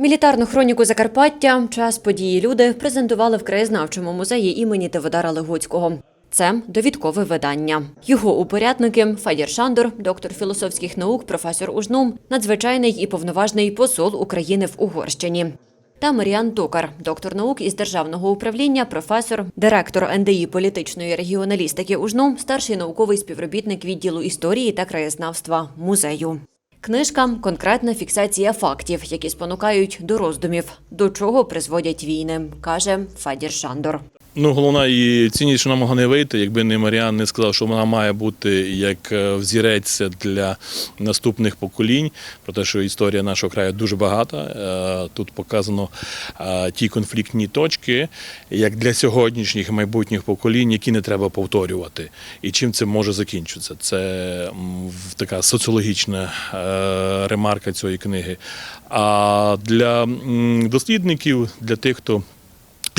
Мілітарну хроніку Закарпаття час події люди презентували в краєзнавчому музеї імені Теводара Легоцького. Це довідкове видання. Його упорядники Федір Шандор, доктор філософських наук, професор УЖНУ, надзвичайний і повноважний посол України в Угорщині. Та Маріан Токар, доктор наук із державного управління, професор, директор НДІ політичної регіоналістики УЖНУ, старший науковий співробітник відділу історії та краєзнавства музею. Книжка конкретна фіксація фактів, які спонукають до роздумів, до чого призводять війни, каже Федір Шандор. Ну, головна і цінність, що вона могла не вийти, якби не Маріан не сказав, що вона має бути як е, взірець для наступних поколінь. Про те, що історія нашого краю дуже багата. Е, Тут показано е, ті конфліктні точки, як для сьогоднішніх майбутніх поколінь, які не треба повторювати. І чим це може закінчитися. Це така соціологічна ремарка цієї книги. А для дослідників, для тих, хто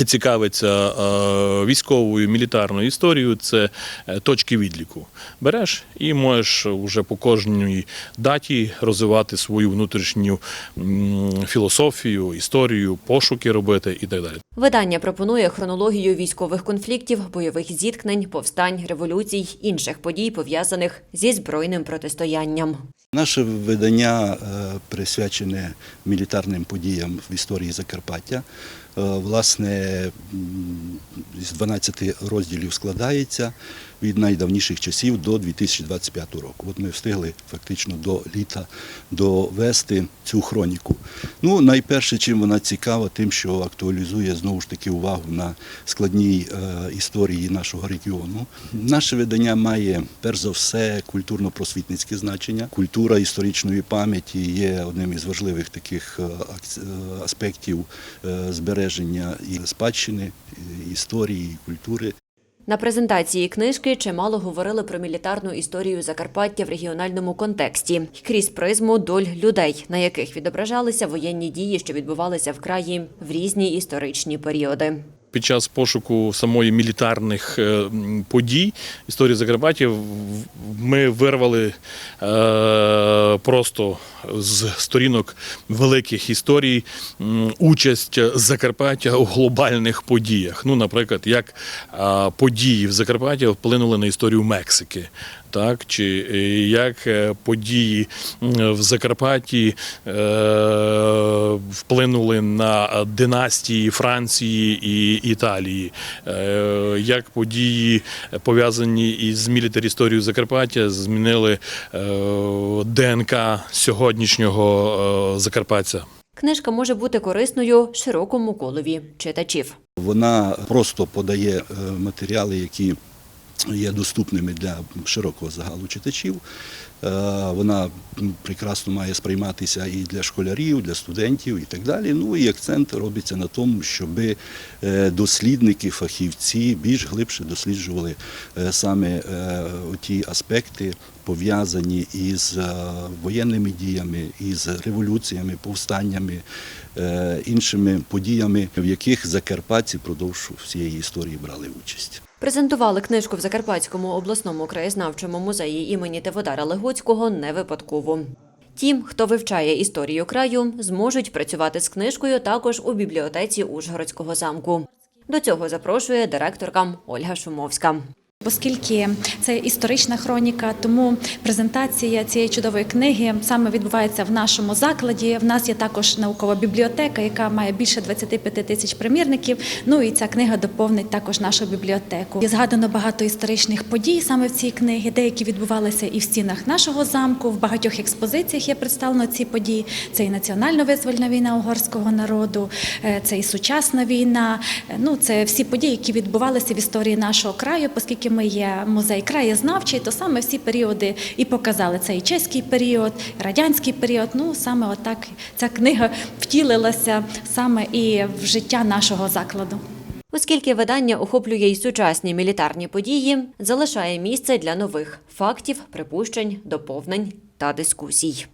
цікавиться е, військовою мілітарною історією, це е, точки відліку. Береш і можеш вже по кожній даті розвивати свою внутрішню філософію, історію, пошуки робити і так далі. Видання пропонує хронологію військових конфліктів, бойових зіткнень, повстань, революцій, інших подій, пов'язаних зі збройним протистоянням. Наше видання е, присвячене мілітарним подіям в історії Закарпаття. Власне, з 12 розділів складається від найдавніших часів до 2025 року. От ми встигли фактично до літа довести цю хроніку. Ну, найперше, чим вона цікава, тим, що актуалізує знову ж таки увагу на складній е, історії нашого регіону. Наше видання має перш за все культурно-просвітницьке значення. Культура історичної пам'яті є одним із важливих таких е, е, аспектів збереження і спадщини, історії, і культури. На презентації книжки чимало говорили про мілітарну історію Закарпаття в регіональному контексті крізь призму доль людей, на яких відображалися воєнні дії, що відбувалися в краї в різні історичні періоди. Під час пошуку самої мілітарних е, подій історії Закарпаття ми вирвали е, просто з сторінок великих історій участь Закарпаття у глобальних подіях. Ну, наприклад, як е, події в Закарпатті вплинули на історію Мексики. Так, чи як події в Закарпатті е, вплинули на династії Франції і Італії, е, як події пов'язані із мілітарі історією Закарпаття змінили е, ДНК сьогоднішнього Закарпаття. Книжка може бути корисною широкому колові читачів. Вона просто подає е, матеріали, які є доступними для широкого загалу читачів. Е, Вона прекрасно має сприйматися і для школярів, для студентів і так далі. Ну і акцент робиться на тому, щоб дослідники, фахівці більш глибше досліджували е, саме е, ті аспекти, пов'язані із е, воєнними діями, із революціями, повстаннями, е, іншими подіями, в яких закарпатці впродовж всієї історії брали участь. Презентували книжку в Закарпатському обласному краєзнавчому музеї імені Теводара Легоцького не випадково. Ті, хто вивчає історію краю, зможуть працювати з книжкою також у бібліотеці Ужгородського замку. До цього запрошує директорка Ольга Шумовська. Оскільки це історична хроніка, тому презентація цієї чудової книги саме відбувається в нашому закладі. В нас є також наукова бібліотека, яка має більше 25 тисяч примірників. Ну і ця книга доповнить також нашу бібліотеку. Є згадано багато історичних подій саме в цій книгі. Деякі відбувалися і в стінах нашого замку. В багатьох експозиціях є представлено ці події. Це і національно-визвольна війна угорського народу, е, це і сучасна війна. Е, Ну це всі події, які відбувалися в історії нашого краю, оскільки ми є музей краєзнавчий, то саме всі періоди і показали це і чеський період, і радянський період. Ну саме отак ця книга втілилася саме і в життя нашого закладу. Оскільки видання охоплює й сучасні мілітарні події, залишає місце для нових фактів, припущень, доповнень та дискусій.